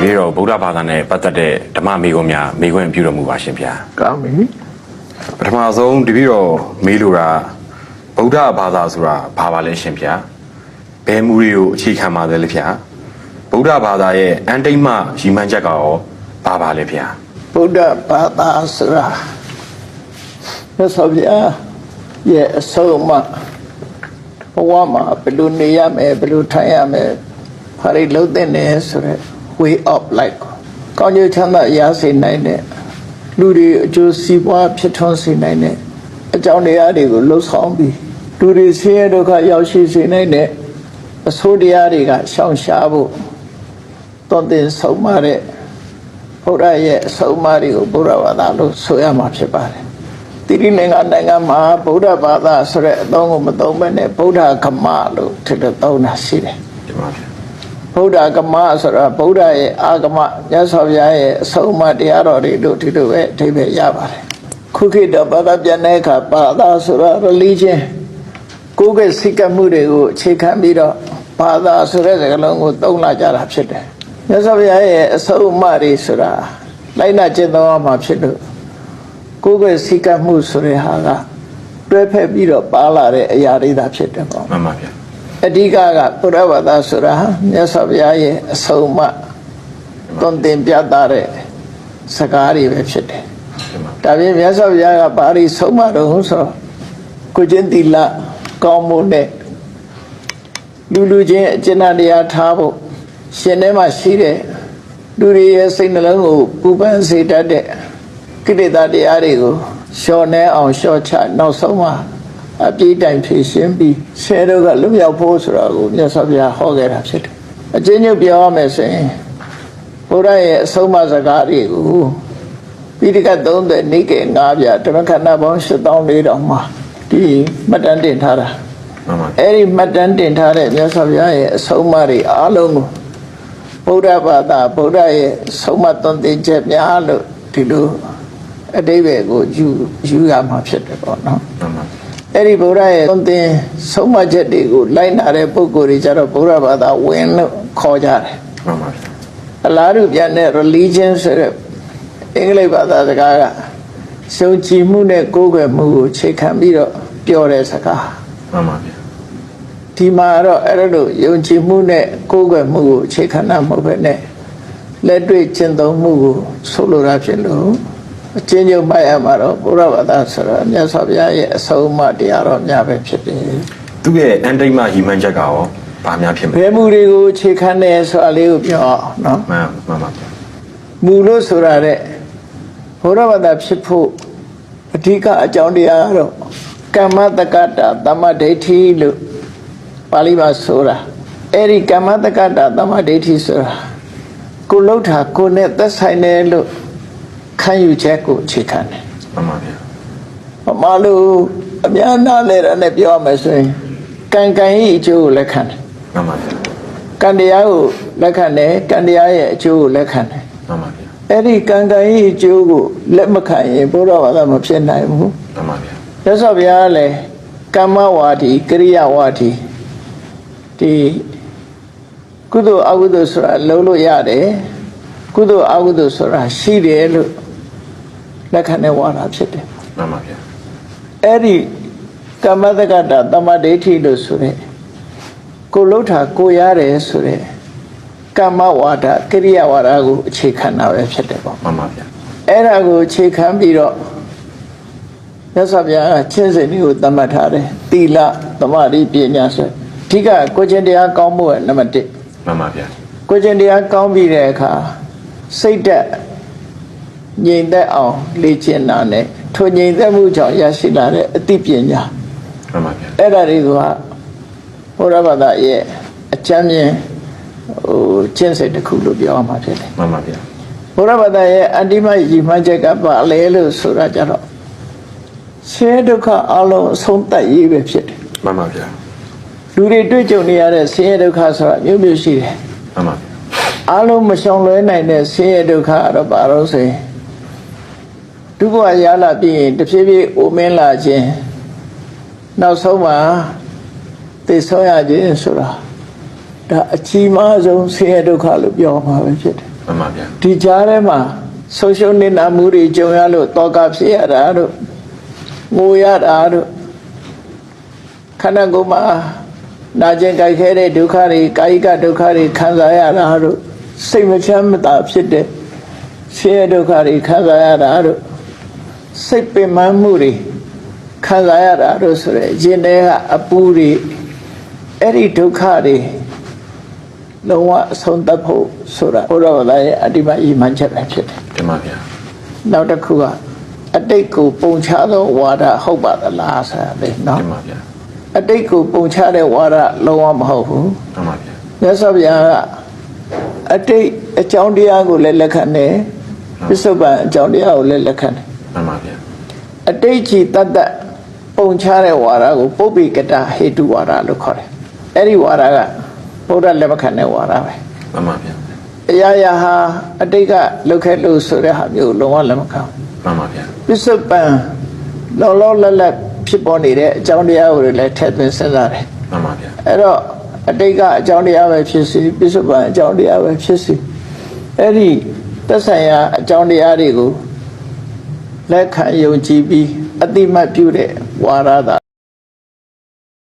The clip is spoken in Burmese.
ဒီနေ့တော့ဗုဒ္ဓဘာသာနဲ့ပတ်သက်တဲ့ဓမ္မမေခွန်းများမေခွန်းပြုတော်မူပါရှင်ဗျာကောင်းပြီပထမဆုံးတပည့်တော်မေးလိုတာဗုဒ္ဓဘာသာဆိုတာဘာပါလဲရှင်ဗျာဘယ်မူတွေကိုအခြေခံပါသလဲဗျာဗုဒ္ဓဘာသာရဲ့အန်တိတ်မရည်မှန်းချက်ကရောဘာပါလဲဗျာဗုဒ္ဓဘာသာဆိုတာမြတ်စွာဘုရားရဲ့အဆုံးအမဘဝမှာဘယ်လိုနေရမယ်ဘယ်လိုထိုင်ရမယ်ဘာတွေလုပ်သင့်တယ်ဆိုရက် way of life ကိုကောင်းကျိုးချမ်းသာရစေနိုင်တဲ့လူတွေအကျိုးစီးပွားဖြစ်ထွန်းစေနိုင်တဲ့အကြောင်းတရားတွေကိုလှုပ်ဆောင်ပြီးလူတွေဆင်းရဲဒုက္ခရောက်ရှိစေနိုင်တဲ့အဆိုးတရားတွေကရှောင်ရှားဖို့တောင်းတင်ဆုံးမတဲ့ဘုရားရဲ့အဆုံးအမတွေကိုဘုရားဘာသာလို့ဆိုရမှာဖြစ်ပါတယ်။တိရိလင်္ကာနိုင်ငံမှာဗုဒ္ဓဘာသာဆိုတဲ့အသုံးကိုမသုံးဘဲနဲ့ဗုဒ္ဓကမလို့ထည့်သုံးတာရှိတယ်ဒီမှာ ဗျာ။ဗုဒ္ဓကမဆိုတာဗုဒ္ဓရဲ့အာဂမမြတ်စွာဘုရားရဲ့အဆုံးအမတရားတော်တွေတို့ဒီလိုပဲအဓိပ္ပာယ်ရပါတယ်။ခုခေတ်တော့ဘာသာပြန်တဲ့အခါဘာသာဆိုတာ religion ကိုယ်ကစိတ်ကမှုတွေကိုအခြေခံပြီးတော့ဘာသာဆိုတဲ့စကားလုံးကိုသုံးလာကြတာဖြစ်တယ်။မြတ်စွာဘုရားရဲ့အဆုံးအမတွေဆိုတာလိုက်နာကျင့်သုံးရမှာဖြစ်လို့ကိုယ်ကစိတ်ကမှုဆိုတဲ့ဟာကတွဲဖက်ပြီးတော့ပါလာတဲ့အရာတွေသာဖြစ်တယ်ပေါ့မှန်ပါဗျာ။ အဓိကကဘုရားဘာသာဆိုတာမြတ်စွာဘုရားရဲ့အဆုံးအမသွန်သင်ပြသတဲ့စကားတွေပဲဖြစ်တယ်။ဒီမှာဒါပြင်မြတ်စွာဘုရားကပါဠိဆုံးမတော်ဆိုတော့ကိုကျင့်တိလကောင်းမှုနဲ့လူလူချင်းအကျဉ်းတရားထားဖို့ရှင်ထဲမှာရှိတဲ့လူတွေရဲ့စိတ်နှလုံးကိုပူပန်စေတတ်တဲ့ကိလေသာတရားတွေကိုလျှော်နှဲအောင်လျှော့ချနောက်ဆုံးမှာ အပြည့်တိုင်ဖြည့်ရှင်းပြီးဆဲတော့ကလွတ်မြောက်ဖို့ဆိုတာကိုမြတ်စွာဘုရားဟောခဲ့တာဖြစ်တယ်အကျဉ်းချုပ်ပြောရမယ်ဆိုရင်ဘုရားရဲ့အဆုံးအမစကားတွေကိုပိဋကတ်30နိကေ9ပြဓမ္မခန္ဓာပေါင်း7400မှာဒီမှတ်တမ်းတင်ထားတာမှန်ပါဗျာအဲ့ဒီမှတ်တမ်းတင်ထားတဲ့မြတ်စွာဘုရားရဲ့အဆုံးအမတွေအားလုံးကိုဗုဒ္ဓဘာသာဗုဒ္ဓရဲ့ဆုံးမသွန်သင်ချက်များလို့ဒီလိုအတိပ္ပယ်ကိုယူယူရမှာဖြစ်တယ်ပေါ့နော်မှန်ပါ အဲ့ဒီဗုဒ္ဓရဲ့သွန်သင်ဆုံးမချက်တွေကိုလိုက်နာတဲ့ပုဂ္ဂိုလ်တွေကြတော့ဗုဒ္ဓဘာသာဝင်လို့ခေါ်ကြတယ်မှန်ပါဗျာအလားတူပြန်တဲ့ religion ဆိုတဲ့အင်္ဂလိပ်ဘာသာစကားကရှုံကြည်မှုနဲ့ကိုးကွယ်မှုကိုခြေခံပြီးတော့ပြောတဲ့စကားမှန်ပါဗျာဒီမှာတော့အဲ့လိုယုံကြည်မှုနဲ့ကိုးကွယ်မှုကိုခြေခံတာမဟုတ်ပဲနဲ့လက်တွေ့ကျင့်သုံးမှုကိုဆိုလိုတာဖြစ်လို့ အချင်းချင်းမှတ်ရမှာတော့ဘုရားဘာသာဆိုတော့မြတ်စွာဘုရားရဲ့အဆုံးအမတရားတော်များပဲဖြစ်တယ်သူ့ရဲ့အန်တိတ်မရည်မှန်းချက်ကရောဘာများဖြစ်မဘလဲယ်မှုတွေကိုခြေခံတယ်ဆိုတာလေးကိုပြောအောင်နော်မှန်မှန်ပါဗျာမူလို့ဆိုတာတဲ့ဘုရားဘာသာဖြစ်ဖို့အဓိကအကြောင်းတရားကတော့ကမ္မတက္ကတာသမ္မာဒိဋ္ဌိလို့ပါဠိမှာဆိုတာအဲ့ဒီကမ္မတက္ကတာသမ္မာဒိဋ္ဌိဆိုတာကိုလှုပ်တာကိုနဲ့သက်ဆိုင်တယ်လို့ ခံယူချက်ကိုအခြေခံတယ်မှန်ပါဗျာ။မမလို့အများနာလဲတာနဲ့ပြောရမယ်ဆိုရင်ကံကံဤအကျိုးကိုလက်ခံတယ်မှန်ပါဗျာ။ကံတရားကိုလက်ခံတယ်ကံတရားရဲ့အကျိုးကိုလက်ခံတယ်မှန်ပါဗျာအဲ့ဒီကံကံဤအကျိုးကိုလက်မခံရင်ဘုရားဘာသာမဖြစ်နိုင်ဘူးမှန်ပါဗျာ။ရသော်ဘုရားကလည်းကမ္မဝါဒီကရိယာဝါဒီဒီကုသိုလ်အကုသိုလ်ဆိုတာလုံးလို့ရတယ်ကုသိုလ်အကုသိုလ်ဆိုတာရှိတယ်လို့ လက်ခံတဲ့ဝါဒဖြစ်တယ်မှန်ပါဗျာအဲ့ဒီကမ္မတက္ကတာတမ္မာဒိဋ္ဌိလို့ဆိုတဲ့ကိုလှုပ်တာကိုရတယ်ဆိုတဲ့ကမ္မဝါဒကရိယာဝါဒကိုအခြေခံတာပဲဖြစ်တယ်ပေါ့မှန်ပါဗျာအဲ့ဒါကိုအခြေခံပြီးတော့မြတ်စွာဘုရားကချင်းစိန်ကိုသတ်မှတ်ထားတယ်သီလသမာဓိပညာဆိုအဓိကကိုချင်းတရားကောင်းဖို့ကနံပါတ်1မှန်ပါဗျာကိုချင်းတရားကောင်းပြီးတဲ့အခါစိတ်သက် ငြိမ်သက်အောင်လေ့ကျင့်တာနဲ့ထိုငြိမ်သက်မှုကြောင့်ရရှိလာတဲ့အသိပညာမှန်ပါဗျာအဲ့ဒါတွေကဘုရားဘာသာရဲ့အကျမ်းမြင်ဟိုကျင့်စိတ်တစ်ခုလို့ပြောရမှာဖြစ်တယ်မှန်ပါဗျာဘုရားဘာသာရဲ့အတ္တိမယီမှန်းချက်ကပါလဲလို့ဆိုတာကြတော့ဆင်းရဲဒုက္ခအလုံးအဆုံးသတ်ရေးပဲဖြစ်တယ်မှန်ပါဗျာလူတွေတွေ့ကြုံနေရတဲ့ဆင်းရဲဒုက္ခဆိုတာမျိုးမျိုးရှိတယ်မှန်ပါဗျာအလုံးမရှောင်လွဲနိုင်တဲ့ဆင်းရဲဒုက္ခကတော့ဘာလို့ဆိုရင် ဒုက္ခရလာပြီးရင်တဖြည်းဖြည်းအိုမင်းလာခြင်းနောက်ဆုံးမှာသိဆုံးရခြင်းဆိုတာဒါအကြီးမားဆုံးဆင်းရဲဒုက္ခလို့ပြောမှာပဲဖြစ်တယ်မှန်ပါဗျာဒီကြားထဲမှာဆုံးရှုံးနေတာမှုတွေကြုံရလို့တောကဖြစ်ရတာတို့ငိုရတာတို့ခန္ဓာကိုယ်မှာနာကျင်ကြိုက်ခဲတဲ့ဒုက္ခတွေကာယကဒုက္ခတွေခံစားရတာတို့စိတ်မချမ်းမသာဖြစ်တဲ့ဆင်းရဲဒုက္ခတွေခံစားရတာတို့ စိတ်ပင်ပန်းမှုတွေခံစားရတာတို့ဆိုရယ်ရင်ထဲကအပူတွေအဲ့ဒီဒုက္ခတွေလုံးဝအဆုံးသတ်ဖို့ဆိုတာဘုရားဗလာရဲ့အတ္တိမဤမှန်ချက်ပဲဖြစ်တယ်တင်ပါဗျာနောက်တစ်ခုကအတိတ်ကိုပုံချသောဝါဒဟုတ်ပါသလားဆိုတာလေနော်တင်ပါဗျာအတိတ်ကိုပုံချတဲ့ဝါဒလုံးဝမဟုတ်ဘူးမှန်ပါဗျာမြတ်စွာဘုရားကအတိတ်အကြောင်းတရားကိုလည်းလက်ခံတယ်ပစ္စုပန်အကြောင်းတရားကိုလည်းလက်ခံတယ် မှန်ပါဗျာအတိတ်ကြီးတတ်တတ်ပုံချတဲ့ဝါဒကိုပုပ္ပိကတဟေတုဝါဒလို့ခေါ်တယ်အဲ့ဒီဝါဒကဘုရားလက်မခံတဲ့ဝါဒပဲမှန်ပါဗျာအရာရာဟာအတိတ်ကလောက်ခဲ့လို့ဆိုတဲ့ဟာမျိုးလုံးဝလက်မခံဘူးမှန်ပါဗျာပစ္စုပန်လောလောလတ်လတ်ဖြစ်ပေါ်နေတဲ့အကြောင်းတရားကိုလည်းထည့်သွင်းစဉ်းစားတယ်မှန်ပါဗျာအဲ့တော့အတိတ်ကအကြောင်းတရားပဲဖြစ်စီပစ္စုပန်အကြောင်းတရားပဲဖြစ်စီအဲ့ဒီသက်ဆိုင်ရာအကြောင်းတရားတွေကို လက်ခံယုံကြည်ပြီးအတိမတ်ပြုတဲ့ဝါရသာ